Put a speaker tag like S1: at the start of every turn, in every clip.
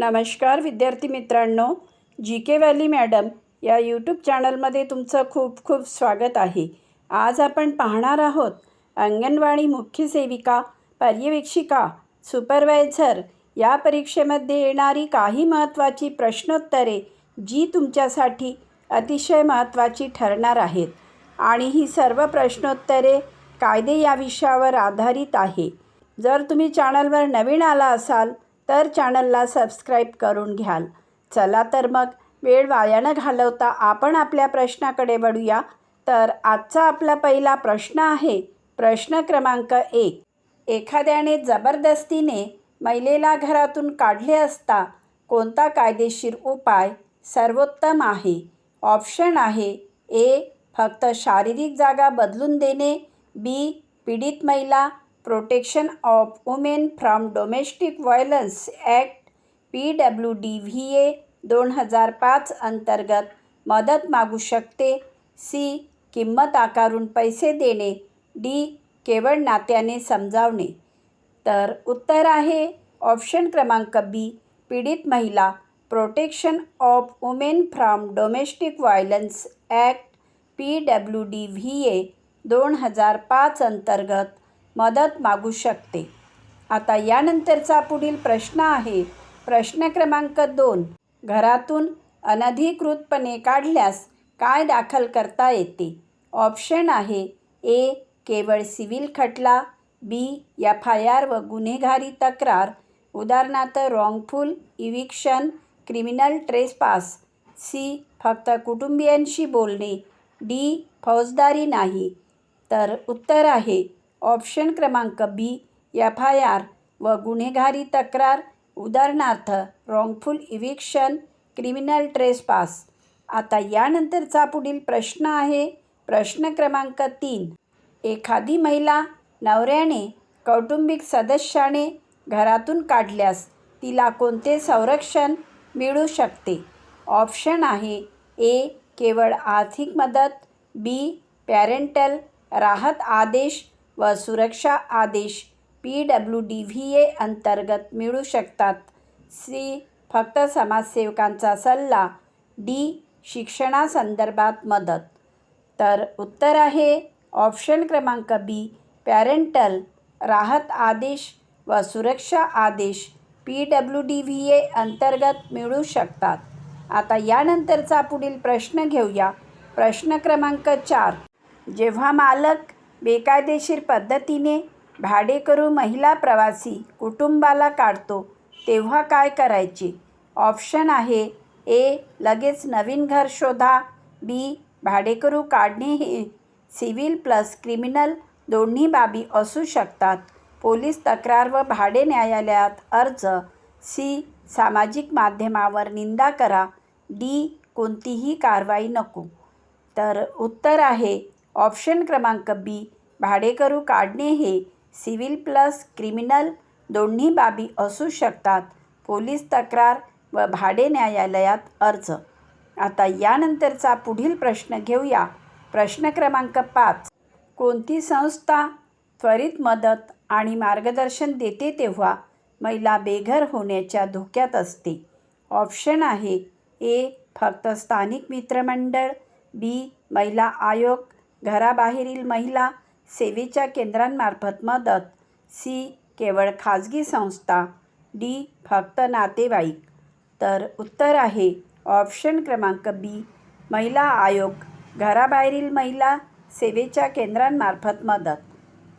S1: नमस्कार विद्यार्थी मित्रांनो जी के व्हॅली मॅडम या यूट्यूब चॅनलमध्ये तुमचं खूप खूप स्वागत आहे. आज आपण पाहणार आहोत अंगणवाडी मुख्य सेविका पर्यवेक्षिका सुपरवायझर या परीक्षेमध्ये येणारी काही महत्त्वाची प्रश्नोत्तरे जी तुमच्यासाठी अतिशय महत्त्वाची ठरणार आहेत. आणि ही सर्व प्रश्नोत्तरे कायदे या विषयावर आधारित आहे. जर तुम्ही चॅनलवर नवीन आला असाल तर चॅनलला सबस्क्राईब करून घ्याल. चला तर मग वेळ वाया न घालवता आपण आपल्या प्रश्नाकडे वळूया. तर आजचा आपला पहिला प्रश्न आहे प्रश्न क्रमांक एक. एखाद्याने जबरदस्तीने महिलेला घरातून काढले असता कोणता कायदेशीर उपाय सर्वोत्तम आहे? ऑप्शन आहे ए. फक्त शारीरिक जागा बदलून देणे बी. पीडित महिला protection of women from domestic violence act P W D V A दोन हजार पाच अंतर्गत मदत मागू शकते. सी. किंमत आकारून पैसे देणे. डी. केवळ नात्याने समजावणे. तर उत्तर आहे ऑप्शन क्रमांक बी पीडित महिला protection of women from domestic violence act P W D V A दोन हजार पाच अंतर्गत मदत मागू शकते. आता यानंतरचा पुढील प्रश्न आहे. प्रश्न क्रमांक दोन. घरातून अनधिकृतपणे काढल्यास काय दाखल करता येते? ऑप्शन आहे ए. केवळ सिव्हिल खटला बी. एफ आय आर व गुन्हेगारी तक्रार उदाहरणार्थ wrongful eviction criminal trespass C. फक्त कुटुंबियांशी बोलणे डी. फौजदारी नाही. तर उत्तर आहे ऑप्शन क्रमांक बी एफ आय आर व गुन्हेगारी तक्रार उदाहरणार्थ रॉंगफुल इव्हिक्शन क्रिमिनल ट्रेसपास आता यानंतरचा पुढील प्रश्न आहे. प्रश्न क्रमांक तीन एखादी महिला नवऱ्याने कौटुंबिक सदस्याने घरातून काढल्यास तिला कोणते संरक्षण मिळू शकते? ऑप्शन आहे ए केवळ आर्थिक मदत बी पॅरेंटल राहत आदेश व सुरक्षा आदेश P W D V A अंतर्गत मिळू शकतात. सी फक्त समाजसेवकांचा सल्ला डी शिक्षणासंदर्भात मदत. तर उत्तर आहे ऑप्शन क्रमांक बी पॅरेंटल राहत आदेश व सुरक्षा आदेश P W D V A अंतर्गत मिळू शकतात. आता यानंतरचा पुढील प्रश्न घेऊया. प्रश्न क्रमांक चार. जेव्हा मालक बेकायदेशीर पद्धतीने भाडेकरू महिला प्रवासी कुटुंबाला काढतो तेव्हा काय करायचे? ऑप्शन आहे ए लगेच नवीन घर शोधा बी भाडेकरू काढणे हे सिव्हिल प्लस क्रिमिनल दोन्ही बाबी असू शकतात. पोलीस तक्रार व भाडे न्यायालयात अर्ज सी सामाजिक माध्यमावर निंदा करा डी कोणतीही कारवाई नको. तर उत्तर आहे ऑप्शन क्रमांक बी भाडेकरू काढणे हे सिव्हिल प्लस क्रिमिनल दोन्ही बाबी असू शकतात. पोलीस तक्रार व भाडे न्यायालयात अर्ज. आता यानंतरचा पुढील प्रश्न घेऊया. प्रश्न क्रमांक पाच. कोणती संस्था त्वरित मदत आणि मार्गदर्शन देते तेव्हा महिला बेघर होण्याच्या धोक्यात असते? ऑप्शन आहे ए फक्त स्थानिक मित्रमंडळ बी महिला आयोग घराबाहेरील महिला सेवेच्या केंद्रांमार्फत मदत. सी. केवळ खाजगी संस्था. डी. फक्त नातेवाईक. तर उत्तर आहे ऑप्शन क्रमांक बी. महिला आयोग. घराबाहेरील महिला सेवेच्या केंद्रांमार्फत मदत.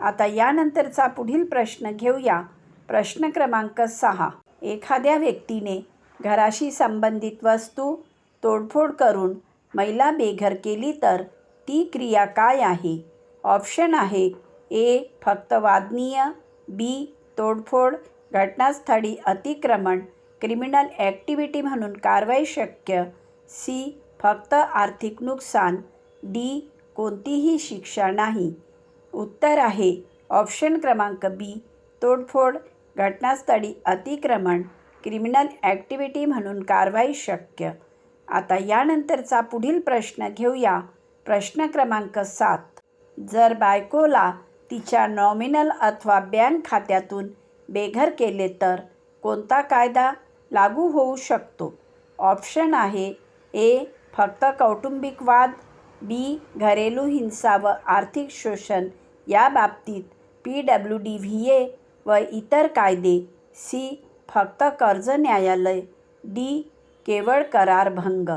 S1: आता यानंतरचा पुढील प्रश्न घेऊया. प्रश्न क्रमांक सहा. एखाद्या व्यक्तीने घराशी संबंधित वस्तू तोडफोड करून महिला बेघर केली तर ती क्रिया काय आहे? ऑप्शन आहे ए फक्त वादनीय बी तोडफोड घटनास्थळी अतिक्रमण क्रिमिनल ॲक्टिव्हिटी म्हणून कारवाई शक्य सी फक्त आर्थिक नुकसान डी कोणतीही शिक्षा नाही. उत्तर आहे ऑप्शन क्रमांक बी तोडफोड घटनास्थळी अतिक्रमण क्रिमिनल ॲक्टिव्हिटी म्हणून कारवाई शक्य. आता यानंतरचा पुढील प्रश्न घेऊया. प्रश्न क्रमांक सात. जर बायकोला तिच्या नॉमिनल अथवा बँक खात्यातून बेघर केले तर कोणता कायदा लागू होऊ शकतो? ऑप्शन आहे ए फक्त कौटुंबिक वाद बी घरेलू हिंसा व आर्थिक शोषण. या बाबतीत P W D V A व इतर कायदे सी फक्त कर्ज न्यायालय डी केवळ करारभंग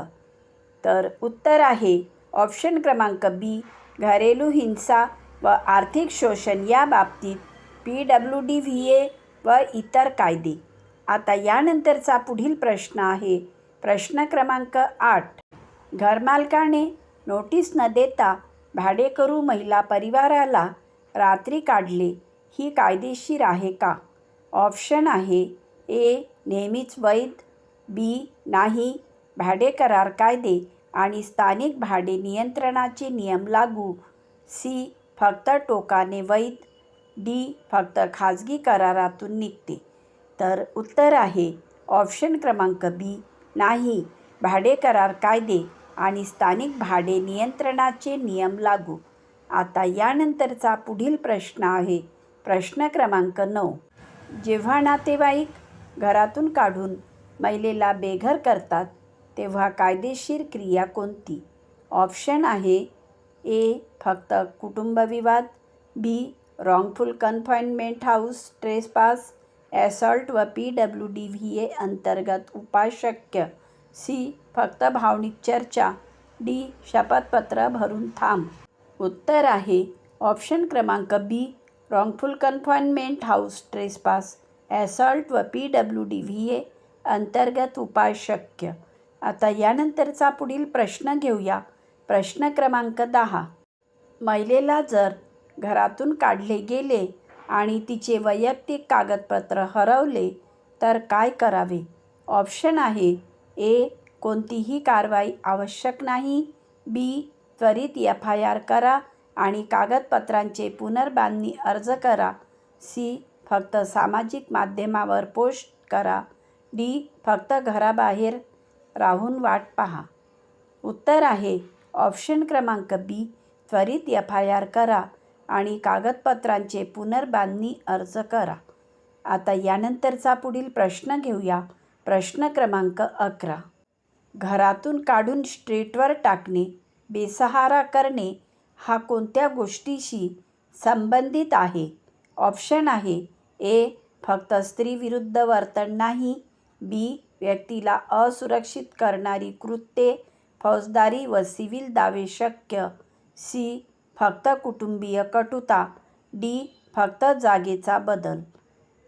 S1: तर उत्तर आहे ऑप्शन क्रमांक बी घरेलू हिंसा व आर्थिक शोषण या बाबतीत P W D V A व इतर कायदे. आता यानंतरचा पुढील प्रश्न आहे. प्रश्न क्रमांक आठ. घरमालकाने नोटीस न देता भाडेकरू महिला परिवाराला रात्री काढले ही कायदेशीर आहे का? ऑप्शन आहे. ए नेहमीच वैध. बी नाही. भाडे करार कायदे. आणि स्थानिक भाडे नियंत्रणाचे नियम लागू. सी. फक्त टोकाने वैध. डी. फक्त खाजगी करारातून निघते. तर उत्तर आहे. ऑप्शन क्रमांक बी. नाही. भाडे करार कायदे आणि स्थानिक भाडे नियंत्रणाचे नियम लागू. आता यानंतरचा पुढील प्रश्न आहे. प्रश्न क्रमांक नऊ. जेव्हा नातेवाईक घरातून काढून महिलेला बेघर करतात तेव्हा कायदेशीर क्रिया कोणती? ऑप्शन आहे ए फक्त कुटुंबविवाद B wrongful confinement house trespass assault व P W D V A अंतर्गत उपाय शक्य सी फक्त भावनिक चर्चा डी शपथपत्र भरून थांब. उत्तर आहे ऑप्शन क्रमांक B wrongful confinement house trespass assault व P W D V A अंतर्गत उपाय शक्य आता यानंतरचा पुढील प्रश्न घेऊया. प्रश्न क्रमांक दहा. महिलेला जर घरातून काढले गेले आणि तिचे वैयक्तिक कागदपत्र हरवले तर काय करावे? ऑप्शन आहे ए कोणतीही कारवाई आवश्यक नाही बी त्वरित एफ आय आर करा आणि कागदपत्रांचे पुनर्बांधणी अर्ज करा सी फक्त सामाजिक माध्यमावर पोस्ट करा डी फक्त घराबाहेर राहून वाट पहा. उत्तर आहे ऑप्शन क्रमांक बी त्वरित एफ आय आर करा आणि कागदपत्रांचे पुनर्बांधणी अर्ज करा. आता यानंतरचा पुढील प्रश्न घेऊया. प्रश्न क्रमांक अकरा. घरातून काढून स्ट्रीटवर टाकणे बेसहारा करणे हा कोणत्या गोष्टीशी संबंधित आहे? ऑप्शन आहे ए फक्त स्त्रीविरुद्ध वर्तन नाही. बी व्यक्तीला असुरक्षित करणारी कृत्ये फौजदारी व सिव्हिल दावे शक्य. सी. फक्त कुटुंबीय कटुता. डी. फक्त जागेचा बदल.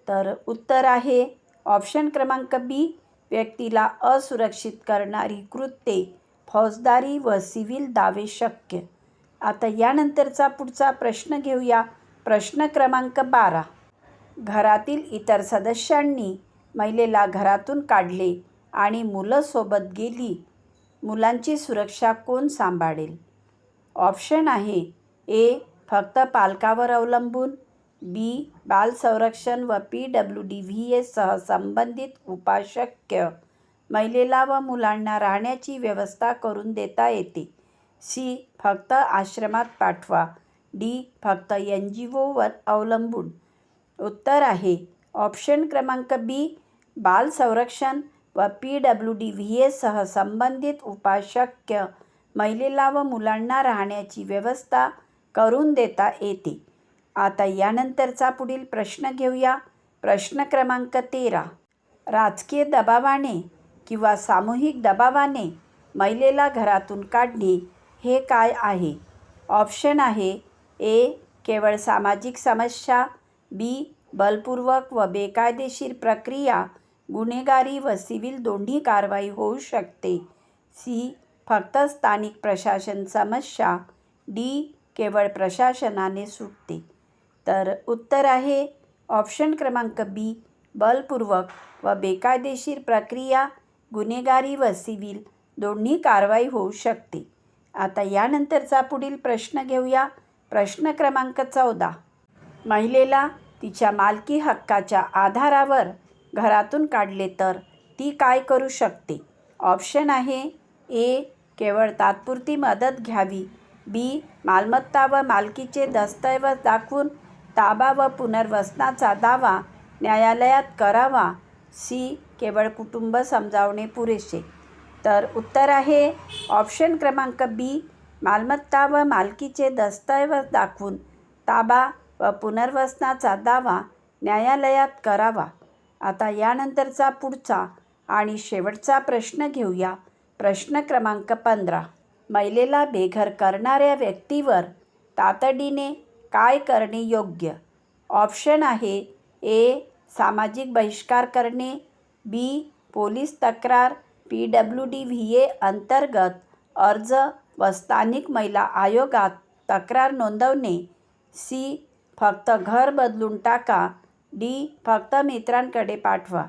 S1: तर उत्तर आहे ऑप्शन क्रमांक बी व्यक्तीला असुरक्षित करणारी कृत्ये फौजदारी व सिव्हिल दावे शक्य. आता यानंतरचा पुढचा प्रश्न घेऊया. प्रश्न क्रमांक बारा. घरातील इतर सदस्यांनी महिलेला घरातून काढले आणि मुलं सोबत गेली मुलांची सुरक्षा कोण सांभाळेल? ऑप्शन आहे ए फक्त पालकावर अवलंबून बी बाल संरक्षण व पी डब्ल्यू डी व्ही एसह संबंधित उपाशक्य महिलेला व मुलांना राहण्याची व्यवस्था करून देता येते. सी फक्त आश्रमात पाठवा. डी फक्त एन जी ओवर अवलंबून. उत्तर आहे ऑप्शन क्रमांक बी बाल संरक्षण व पी डब्ल्यू डी व्ही एसह संबंधित उपाय शक्य महिलेला व मुलांना राहण्याची व्यवस्था करून देता येते. आता यानंतरचा पुढील प्रश्न घेऊया. प्रश्न क्रमांक तेरा. राजकीय दबावाने किंवा सामूहिक दबावाने महिलेला घरातून काढणे हे काय आहे? ऑप्शन आहे ए. केवळ सामाजिक समस्या बी. बलपूर्वक व बेकायदेशीर प्रक्रिया गुन्हेगारी व सिव्हिल दोन्ही कारवाई होऊ शकते. सी. फक्त स्थानिक प्रशासन समस्या डी. केवळ प्रशासनाने सुटते. तर उत्तर आहे ऑप्शन क्रमांक बी बलपूर्वक व बेकायदेशीर प्रक्रिया गुन्हेगारी व सिव्हिल दोन्ही कारवाई होऊ शकते. आता यानंतरचा पुढील प्रश्न घेऊया. प्रश्न क्रमांक चौदा. महिलेला तिच्या मालकी हक्काच्या आधारावर घरातून काढले तर ती काय करू शकते? ऑप्शन आहे ए केवळ तात्पुरती मदत घ्यावी. बी मालमत्ता व मालकीचे दस्तऐवज दाखवून ताबा व पुनर्वसनाचा दावा न्यायालयात करावा. सी केवळ कुटुंब समजावणे पुरेसे. तर उत्तर आहे ऑप्शन क्रमांक बी मालमत्ता व मालकीचे दस्तऐवज दाखवून ताबा व पुनर्वसनाचा दावा न्यायालयात करावा. आता यानंतरचा पुढचा आणि शेवटचा प्रश्न घेऊया. प्रश्न क्रमांक पंधरा. महिलेला बेघर करणाऱ्या व्यक्तीवर तातडीने काय करणे योग्य? ऑप्शन आहे ए. सामाजिक बहिष्कार करणे बी. पोलीस तक्रार P W D V A अंतर्गत अर्ज व स्थानिक महिला आयोगात तक्रार नोंदवणे सी. फक्त घर बदलून टाका डी फक्त मित्रांकडे पाठवा.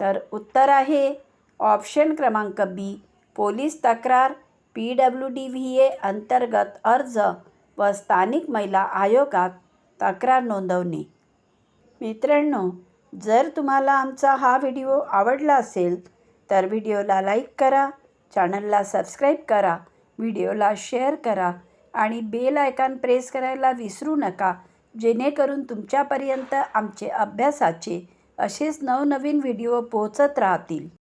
S1: तर उत्तर आहे ऑप्शन क्रमांक बी. पोलीस तक्रार P W D V A अंतर्गत अर्ज व स्थानिक महिला आयोगात तक्रार नोंदवणे. मित्रांनो जर तुम्हाला आमचा हा व्हिडिओ आवडला असेल तर व्हिडिओला लाईक करा चॅनलला सबस्क्राईब करा व्हिडिओला शेअर करा आणि बेल आयकॉन प्रेस करायला विसरू नका. जेणेकरून तुमच्यापर्यंत आमचे अभ्यासाचे असेच नवनवीन व्हिडिओ पोहोचत राहतील.